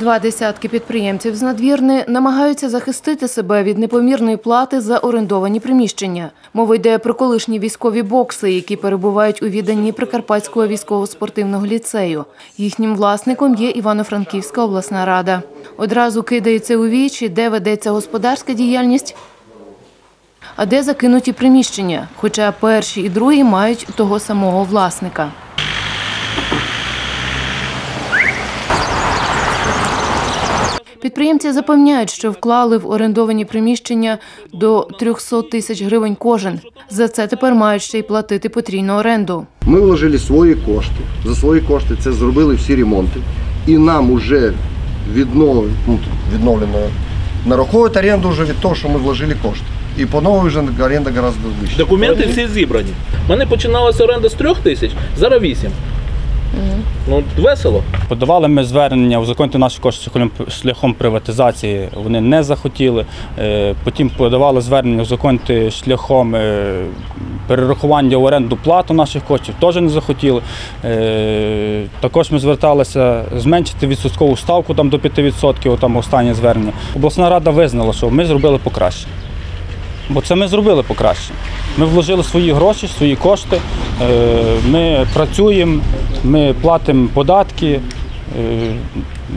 Два десятки підприємців з надвірни намагаються захистити себе від непомірної плати за орендовані приміщення. Мова йде про колишні військові бокси, які перебувають у відданні Прикарпатського військово-спортивного ліцею. Їхнім власником є Івано-Франківська обласна рада. Одразу кидається у вічі, де ведеться господарська діяльність, а де закинуті приміщення, хоча перші і другі мають того самого власника. Підприємці запевняють, що вклали в орендовані приміщення до 300 тисяч гривень кожен. За це тепер мають ще й платити потрійну оренду. Ми вложили свої кошти. За свої кошти це зробили всі ремонти. І нам вже віднов... ну, відновлено нараховують оренду вже від того, що ми вложили кошти. І по новій вже оренда гораздо вища. Документи всі зібрані. У мене починалася оренда з трьох тисяч, зараз вісім. Ну, весело. Подавали ми звернення узаконити наші кошти шляхом- приватизації. Вони не захотіли. Е, Потім подавали звернення узаконити шляхом е, перерахування в оренду плату наших коштів. Теж не захотіли. Е, Також ми зверталися зменшити відсоткову ставку там до 5%, там останнє звернення. Обласна рада визнала, що ми зробили покраще. Бо це ми зробили покраще. Ми вложили свої гроші, свої кошти. Ми працюємо, ми платимо податки. е,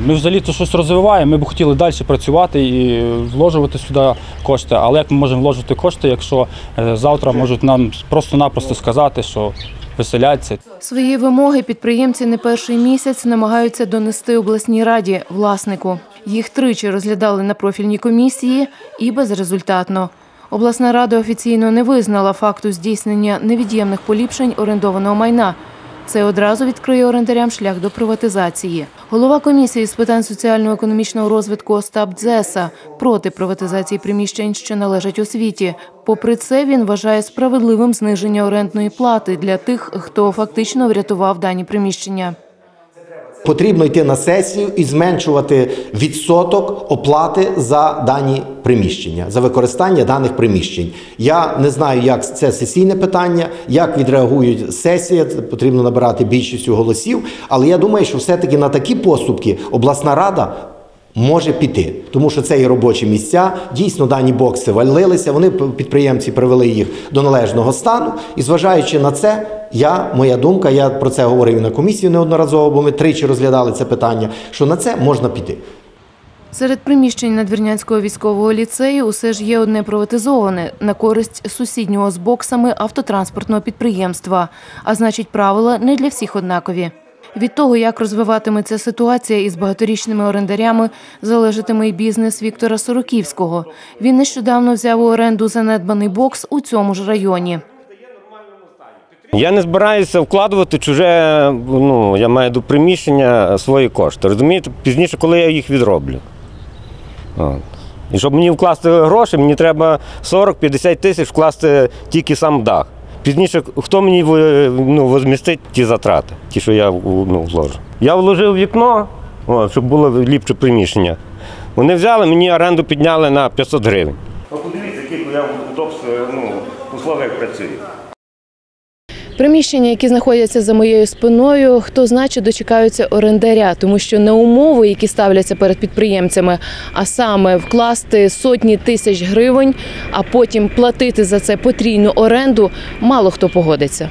Ми взагалі то щось розвиваємо. Ми б хотіли далі працювати і вложувати сюди кошти. Але як ми можемо вложити кошти, якщо е, завтра можуть нам просто-напросто сказати, що виселяться. Свої вимоги підприємці не перший місяць намагаються донести обласній раді власнику. Їх тричі розглядали на профільній комісії і безрезультатно. Обласна рада офіційно не визнала факту здійснення невід'ємних поліпшень орендованого майна. Це одразу відкриє орендарям шлях до приватизації. Голова комісії з питань соціально-економічного розвитку Остап Дзеса проти приватизації приміщень, що належать освіті. Попри це, він вважає справедливим зниження орендної плати для тих, хто фактично врятував дані приміщення. Потрібно йти на сесію і зменшувати відсоток оплати за дані приміщення, за використання даних приміщень. Я не знаю, як це сесійне питання, як відреагують сесія. Потрібно набирати більшістю голосів. Але я думаю, що все-таки на такі поступки обласна рада. Може піти, тому що це є робочі місця. Дійсно, дані бокси валилися. Вони підприємці привели їх до належного стану. І зважаючи на це, я моя думка, я про це говорив і на комісії неодноразово, бо ми тричі розглядали це питання. Що на це можна піти. Серед приміщень Надвірнянського військового ліцею усе ж є одне приватизоване на користь сусіднього з боксами автотранспортного підприємства. А значить, правила не для всіх однакові. Від того, як розвиватиметься ситуація із багаторічними орендарями, залежатиме й бізнес Віктора Сороківського. Він нещодавно взяв у оренду занедбаний бокс у цьому ж районі. Я не збираюся вкладувати чуже, ну, я маю до приміщення свої кошти. Розумієте, пізніше, коли я їх відроблю. От. І щоб мені вкласти гроші, мені треба 40-50 тисяч вкласти тільки сам дах. Пізніше, хто мені ну, возмістить ті затрати, ті, що я ну, вложу. Я вложив вікно, от, щоб було ліпше приміщення. Вони взяли, мені оренду підняли на 500 гривень. Подивіться, яких я в ну, условиях працюю. Приміщення, які знаходяться за моєю спиною, хто значить дочекаються орендаря, тому що не умови, які ставляться перед підприємцями, а саме вкласти сотні тисяч гривень, а потім платити за це потрійну оренду, мало хто погодиться.